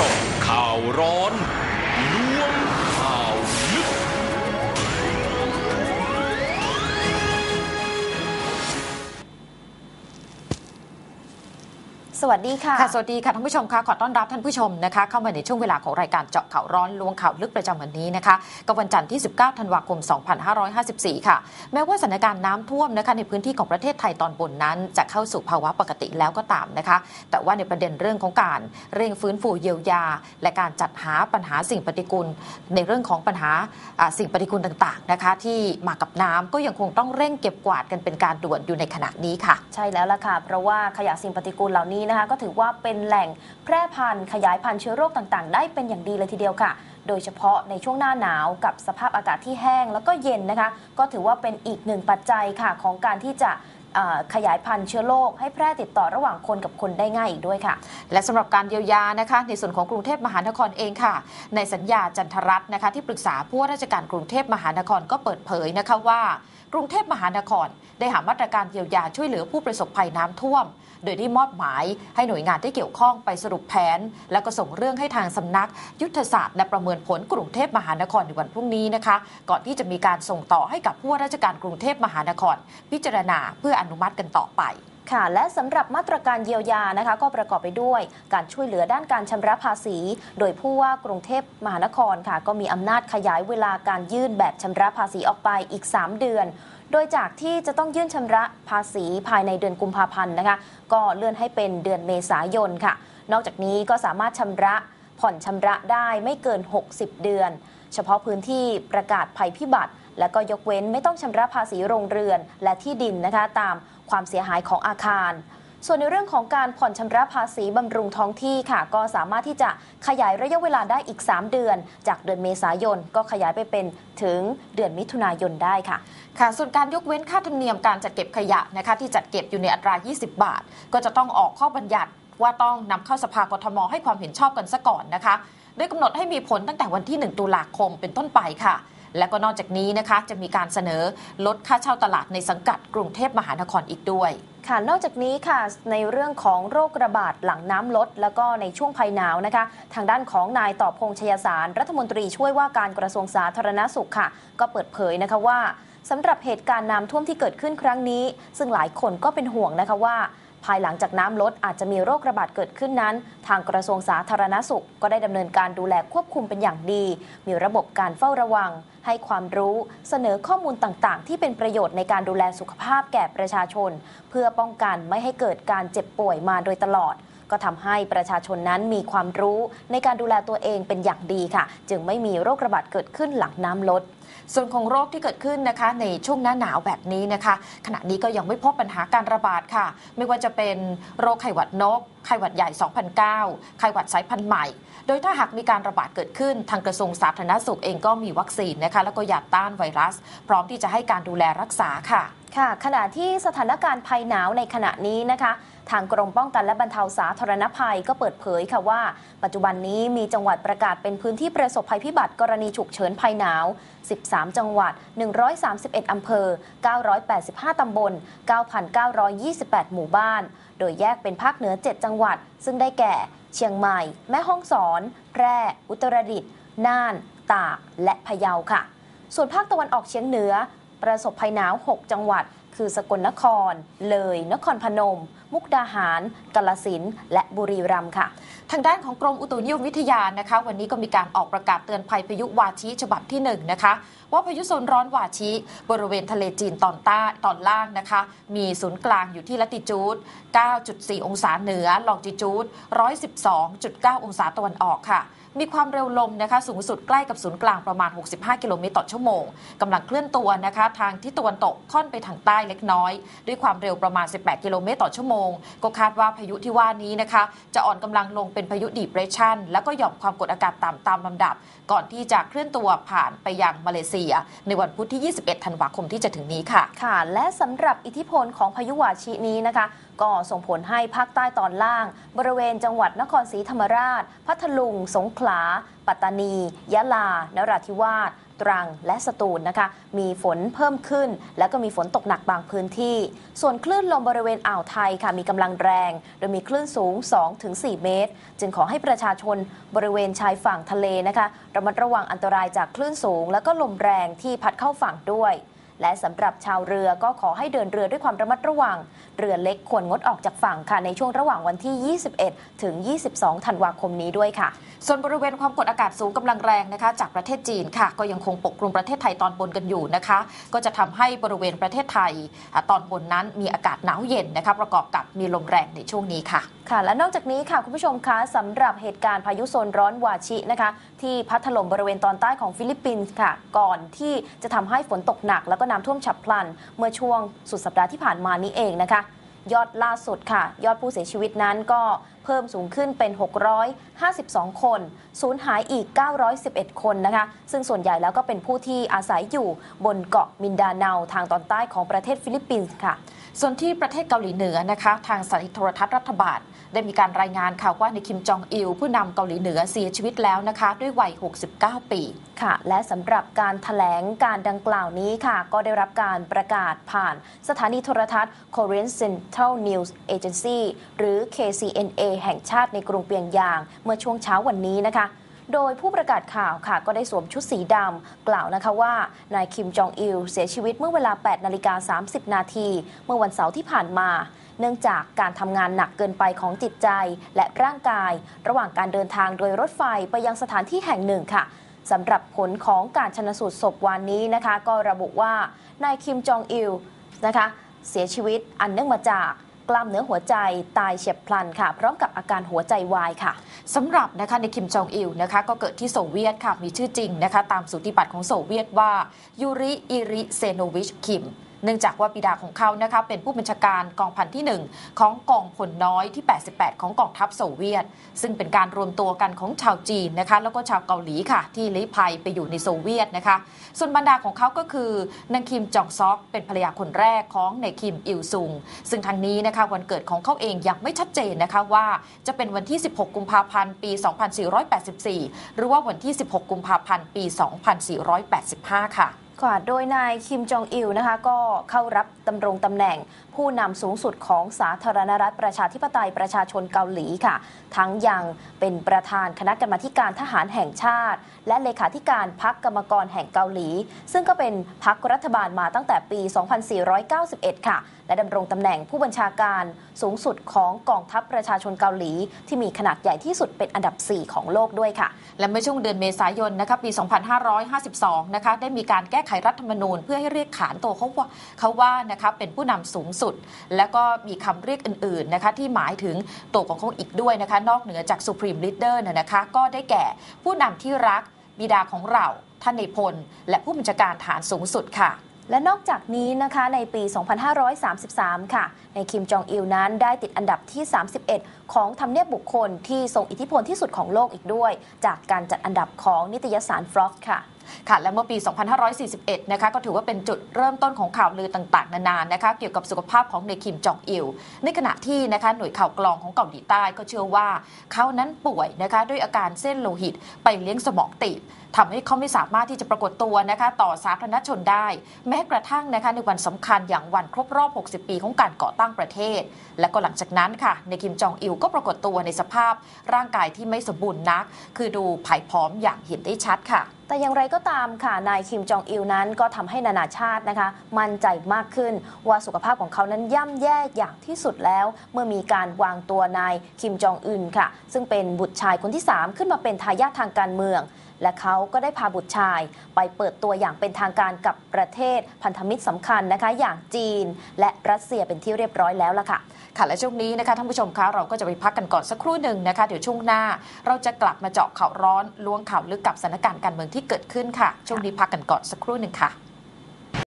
จาะข่าวร้อน สวัสดีค่ะ ค่ะ สวัสดีค่ะท่านผู้ชมค่ะ ขอต้อนรับท่านผู้ชมนะคะ เข้ามาในช่วงเวลาของรายการเจาะข่าวร้อนล้วงข่าวลึกประจำวันนี้นะคะกับวันจันทร์ที่ 19 ธันวาคม 2554 ค่ะ แม้ว่าสถานการณ์น้ำท่วมนะคะในพื้นที่ของประเทศไทยตอนบนนั้น จะเข้าสู่ภาวะปกติแล้วก็ตามนะคะ แต่ว่าในประเด็นเรื่องของการเร่งฟื้นฟูเยียวยา และการจัดหาปัญหาสิ่งปฏิกูล ในเรื่องของปัญหาอ่าสิ่งปฏิกูลต่างๆนะคะ ที่มากับน้ำก็ยังคงต้องเร่งเก็บกวาดกันเป็นการด่วนอยู่ในขณะนี้ค่ะ ใช่แล้วล่ะค่ะ เพราะว่าขยะสิ่งปฏิกูลเหล่านี้นะคะก็ถือว่าเป็นแหล่งแพร่พันธุ์ขยายพันธุ์เชื้อโรคต่างๆ ได้เป็นอย่างดีเลยทีเดียวค่ะ โดยเฉพาะในช่วงหน้าหนาวกับสภาพอากาศที่แห้งแล้วก็เย็นนะคะ ก็ถือว่าเป็นอีกหนึ่งปัจจัยค่ะของการที่จะขยายพันธุ์เชื้อโรคให้แพร่ติดต่อระหว่างคนกับคนได้ง่ายอีกด้วยค่ะ และสำหรับการเยียวยานะคะ ในส่วนของกรุงเทพมหานครเองค่ะ ในสัญญาจันทรัตน์นะคะที่ปรึกษาผู้ว่าราชการกรุงเทพมหานครก็เปิดเผยนะคะว่า รุงเทพมหานคร ได้หามาตรการเยียวยาช่วยเหลือผู้ประสบภัยน้ำท่วม โดยที่มอบหมายให้หน่วยงานที่เกี่ยวข้องไปสรุปแผน และก็ส่งเรื่องให้ทางสำนัก ยุทธศาสตร์และประเมินผลกรุงเทพมหานครในวันพรุ่งนี้นะคะ ก่อนที่จะมีการส่งต่อให้กับผู้ว่าราชการกรุงเทพมหานคร พิจารณาเพื่ออนุมัติกันต่อไป ค่ะ และสำหรับมาตรการเยียวยานะคะ ก็ประกอบไปด้วยการช่วยเหลือด้านการชำระภาษี โดยผู้ว่ากรุงเทพมหานครค่ะ ก็มีอำนาจขยายเวลาการยื่นแบบชำระภาษีออกไปอีก 3 เดือน โดยจากที่จะต้องยื่นชำระภาษีภายในเดือนกุมภาพันธ์นะคะ ก็เลื่อนให้เป็นเดือนเมษายนค่ะ นอกจากนี้ก็สามารถชำระผ่อนชำระได้ไม่เกิน 60 เดือน เฉพาะพื้นที่ประกาศภัยพิบัติ และก็ยกเว้นไม่ต้องชำระภาษีโรงเรือนและที่ดินนะคะตาม ความเสียหายของอาคาร ส่วนในเรื่องของการผ่อนชำระภาษีบำรุงท้องที่ค่ะ ก็สามารถที่จะขยายระยะเวลาได้อีก 3 เดือน จากเดือนเมษายนก็ขยายไปเป็นถึงเดือนมิถุนายนได้ค่ะค่ะส่วนการยกเว้นค่าธรรมเนียมการจัดเก็บขยะนะคะที่จัดเก็บอยู่ในอัตรา 20 บาท ก็จะต้องออกข้อบัญญัติว่าต้องนำเข้าสภากทมให้ความเห็นชอบกันซะก่อนนะคะโดยกำหนดให้มีผลตั้งแต่วันที่ 1 ตุลาคมเป็นต้นไปค่ะ และก็นอกจากนี้นะคะจะมีการเสนอลดค่าเช่าตลาดในสังกัดกรุงเทพมหานครอีกด้วยค่ะนอกจากนี้ค่ะในเรื่องของโรคระบาดหลังน้ำลด แล้วก็ในช่วงภัยหนาวนะคะ ทางด้านของนายต่อพงชยสาร รัฐมนตรีช่วยว่าการกระทรวงสาธารณสุขค่ะ ก็เปิดเผยนะคะว่าสำหรับเหตุการณ์น้ำท่วมที่เกิดขึ้นครั้งนี้ ซึ่งหลายคนก็เป็นห่วงนะคะว่า ภายหลังจากน้ำลดอาจจะมีโรคระบาดเกิดขึ้นนั้น ทางกระทรวงสาธารณสุข ก็ได้ดำเนินการดูแลควบคุมเป็นอย่างดี มีระบบการเฝ้าระวัง ให้ความรู้เสนอข้อมูลต่างๆ ที่เป็นประโยชน์ในการดูแลสุขภาพแก่ประชาชน เพื่อป้องกันไม่ให้เกิดการเจ็บป่วยมาโดยตลอด ก็ทำให้ประชาชนนั้นมีความรู้ในการดูแลตัวเองเป็นอย่างดีค่ะ จึงไม่มีโรคระบาดเกิดขึ้นหลังน้ำลด ส่วนของโรคที่เกิดขึ้นนะคะในช่วงหน้าหนาวแบบนี้นะคะ ขณะนี้ก็ยังไม่พบปัญหาการระบาดค่ะ ไม่ว่าจะเป็นโรคไข้หวัดนกไข้หวัดใหญ่ 2009ไข้หวัดสายพันธุ์ใหม่ โดยถ้าหากมีการระบาดเกิดขึ้น ทางกระทรวงสาธารณสุขเองก็มีวัคซีนนะคะ แล้วก็ยาต้านไวรัส พร้อมที่จะให้การดูแลรักษาค่ะ ค่ะ ขณะที่สถานการณ์ภัยหนาวในขณะนี้นะคะ ทางกรมป้องกันและบรรเทาสาธารณภัยก็เปิดเผยค่ะว่า ปัจจุบันนี้มีจังหวัดประกาศเป็นพื้นที่ประสบภัยพิบัติกรณีฉุกเฉินภัยหนาว 13 จังหวัด 131 อำเภอ 985 ตำบล 9,928 หมู่บ้าน โดยแยกเป็นภาคเหนือ 7 จังหวัด ซึ่งได้แก่ เชียงใหม่ แม่ฮ่องสอน แพร่ อุตรดิตถ์ น่าน ตาก และพะเยาค่ะ ส่วนภาคตะวันออกเฉียงเหนือ ประสบภัยหนาว 6 จังหวัด คือสกลนคร เลย นครพนม มุกดาหาร กาลสินและบุรีรัมย์ค่ะ ทางด้านของกรมอุตุนิยมวิทยานะคะ วันนี้ก็มีการออกประกาศเตือนภัยพายุวาชิฉบับที่1นะคะ ว่าพายุโซนร้อนวาชิบริเวณทะเลจีนตอนใต้ตอนล่างนะคะ มีศูนย์กลางอยู่ที่ละติจูด 9.4 องศาเหนือลองจิจูด 112.9 องศาตะวันออกค่ะ มีความเร็วลมนะคะสูงสุดใกล้กับศูนย์กลางประมาณ 65 กิโลเมตรต่อชั่วโมงกำลังเคลื่อนตัวนะคะทางทิศตะวันตกค่อนไปทางใต้เล็กน้อย ด้วยความเร็วประมาณ 18 กิโลเมตรต่อชั่วโมง ก็คาดว่าพายุที่ว่านี้นะคะจะอ่อนกำลังลงเป็นพายุดีเพรสชันแล้วก็หย่อมความกดอากาศต่ำตามลำดับ ก่อนที่จะเคลื่อนตัวผ่านไปยังมาเลเซีย ในวันพุธที่ 21 ธันวาคมที่จะถึงนี้ค่ะค่ะ และสำหรับอิทธิพลของพายุวาชินี้นะคะ ก็ส่งผลให้ภาคใต้ตอนล่าง บริเวณจังหวัดนครศรีธรรมราช พัทลุง สงขลา ปัตตานี ยะลา นราธิวาสตรังและสตูลนะคะ มีฝนเพิ่มขึ้น และก็มีฝนตกหนักบางพื้นที่ ส่วนคลื่นลมบริเวณอ่าวไทยค่ะมีกำลังแรง โดยมีคลื่นสูง 2-4 เมตร จึงขอให้ประชาชนบริเวณชายฝั่งทะเลนะคะระมัดระวังอันตรายจากคลื่นสูง และก็ลมแรงที่พัดเข้าฝั่งด้วย และสำหรับชาวเรือก็ขอให้เดินเรือด้วยความระมัดระวัง เรือเล็กควรงดออกจากฝั่งค่ะในช่วงระหว่างวันที่ 21 ถึง 22 ธันวาคมนี้ด้วยค่ะ ส่วนบริเวณความกดอากาศสูงกำลังแรงนะคะ จากประเทศจีนค่ะ ก็ยังคงปกคลุมประเทศไทยตอนบนกันอยู่นะคะ ก็จะทำให้บริเวณประเทศไทย ตอนบนนั้นมีอากาศหนาวเย็นนะคะประกอบกับมีลมแรงในช่วงนี้ค่ะ ค่ะ และนอกจากนี้ค่ะคุณผู้ชมคะสำหรับเหตุการณ์พายุโซนร้อนวาชินะคะ ที่พัดถล่มบริเวณตอนใต้ของฟิลิปปินส์ค่ะ ก่อนที่จะทำให้ฝนตกหนักแล้วก็น้ำท่วมฉับพลัน เมื่อช่วงสุดสัปดาห์ที่ผ่านมานี้เองนะคะ ยอดล่าสุดค่ะ ยอดผู้เสียชีวิตนั้นก็ เพิ่มสูงขึ้นเป็น 652 คนสูญหายอีก 911 คนนะคะ ซึ่งส่วนใหญ่แล้วก็เป็นผู้ที่อาศัยอยู่บนเกาะมินดาเนาทางตอนใต้ของประเทศฟิลิปปินส์ค่ะส่วนที่ประเทศเกาหลีเหนือนะคะ ทางสถานีโทรทัศน์รัฐบาล ได้มีการรายงานข่าวว่าในคิมจองอิล ผู้นำเกาหลีเหนือเสียชีวิตแล้วนะคะ ด้วยวัย 69 ปีค่ะ และสำหรับการถแถลงการดังกล่าวนี้ค่ะ ก็ได้รับการประกาศผ่านสถานีโทรทัศน์ Korean Central News Agency หรือ KCNA แห่งชาติในกรุงเปียงยาง เมื่อช่วงเช้าวันนี้นะคะ โดยผู้ประกาศข่าวค่ะ ก็ได้สวมชุดสีดำกล่าวนะคะว่านายคิมจองอิลเสียชีวิตเมื่อเวลา 8 นาฬิกา 30 นาที เมื่อวันเสาร์ที่ผ่านมา เนื่องจากการทำงานหนักเกินไปของจิตใจและร่างกาย ระหว่างการเดินทางโดยรถไฟไปยังสถานที่แห่งหนึ่งค่ะสำหรับผลของการชนสูตรศพวันนี้นะคะ ก็ระบุว่านายคิมจองอิลนะคะ เสียชีวิตอันเนื่องมาจาก กล้ามเนื้อหัวใจตายเฉียบพลันค่ะ พร้อมกับอาการหัวใจวายค่ะสำหรับนะคะในคิมจองอิลนะคะ ก็เกิดที่โซเวียตค่ะมีชื่อจริงนะคะ ตามสูติบัติของโซเวียตว่ายูริอิริเซโนวิชคิม เนื่องจากว่าบิดาของเขานะคะเป็นผู้บัญชาการกองพันที่ 1 ของกองพลน้อยที่ 88 ของกองทัพโซเวียต ซึ่งเป็นการรวมตัวกันของชาวจีนนะคะแล้วก็ชาวเกาหลีค่ะ ที่ลี้ภัยไปอยู่ในโซเวียตนะคะ ส่วนบรรดาของเขาก็คือนางคิมจองซอกเป็นภรรยาคนแรกของนายคิมอิลซุง ซึ่งทางนี้นะคะวันเกิดของเขาเองยังไม่ชัดเจนนะคะว่าจะเป็นวันที่ 16 กุมภาพันธ์ปี 2484 หรือว่าวันที่ 16 กุมภาพันธ์ ปี 2485 ค่ะ ค่ะโดยนายคิมจองอิลนะคะก็เข้ารับ ดำรงตำแหน่ง ผู้นำสูงสุดของสาธารณรัฐประชาธิปไตยประชาชนเกาหลีค่ะ ทั้งยังเป็นประธานคณะกรรมาธิการทหารแห่งชาติ และเลขาธิการพักกรรมกรแห่งเกาหลี ซึ่งก็เป็นพักรัฐบาลมาตั้งแต่ปี 2491 ค่ะ และดำรงตำแหน่งผู้บัญชาการสูงสุดของกองทัพประชาชนเกาหลี ที่มีขนาดใหญ่ที่สุดเป็นอันดับ 4 ของโลกด้วยค่ะ และเมื่อช่วงเดือนเมษายนนะคะปี 2552 นะคะได้มีการแก้ไขรัฐธรรมนูญเพื่อให้เรียกขานตัวเขาว่าเขาว่านะคะเป็นผู้นำสูงสุด และก็มีคำเรียกอื่นๆนะคะที่หมายถึงตัวของเขาอีกด้วยนะคะนอกเหนือจาก Supreme Leader นะคะก็ได้แก่ผู้นำที่รักบิดาของเราท่านในพล และผู้บัญชาการฐานสูงสุดค่ะและนอกจากนี้นะคะในปี 2533 ค่ะ ในคิมจองอิลนั้นได้ติดอันดับที่ 31 ของทำเนียบบุคคลที่ทรงอิทธิพลที่สุดของโลกอีกด้วย จากการจัดอันดับของนิตยสารฟรอกค่ะค่ะและเมื่อปี 2541 นะคะก็ถือว่าเป็นจุดเริ่มต้นของข่าวลือต่างๆ นานานะคะเกี่ยวกับสุขภาพของในคิมจองอิล ในขณะที่นะคะหน่วยข่าวกรองของเกาหลีใต้ก็เชื่อว่า เขานั้นป่วยนะคะด้วยอาการเส้นโลหิต ไปเลี้ยงสมองตีบทำให้เขาไม่สามารถที่จะปรากฏตัวนะคะต่อสาธารณชนได้ แม้กระทั่งนะคะในวันสำคัญอย่างวันครบรอบ 60 ปีของการก่อตั้งประเทศ และก็หลังจากนั้นค่ะในคิมจองอิลก็ปรากฏตัวในสภาพร่างกายที่ไม่สมบูรณ์นัก คือดูผายผอมอย่างเห็นได้ชัดค่ะแต่อย่างไรก็ตามค่ะ นายคิมจองอิลนั้นก็ทำให้นานาชาตินะคะ มั่นใจมากขึ้นว่าสุขภาพของเขานั้นย่ำแย่อย่างที่สุดแล้ว เมื่อมีการวางตัวนายคิมจองอึนค่ะ ซึ่งเป็นบุตรชายคนที่ 3 ขึ้นมาเป็นทายาททางการเมือง และเขาก็ได้พาบุตรชาย ไปเปิดตัวอย่างเป็นทางการกับประเทศพันธมิตรสำคัญนะคะ อย่างจีน และรัสเซียเป็นที่เรียบร้อยแล้วล่ะค่ะ ค่ะและช่วงนี้นะคะท่านผู้ชมคะเราก็จะไปพักกันก่อนสักครู่หนึ่งนะคะ เดี๋ยวช่วงหน้า เราจะกลับมาเจาะข่าวร้อนล้วงข่าวลึกกับสถานการณ์การเมืองที่เกิดขึ้นค่ะ ช่วงนี้พักกันก่อนสักครู่หนึ่งค่ะ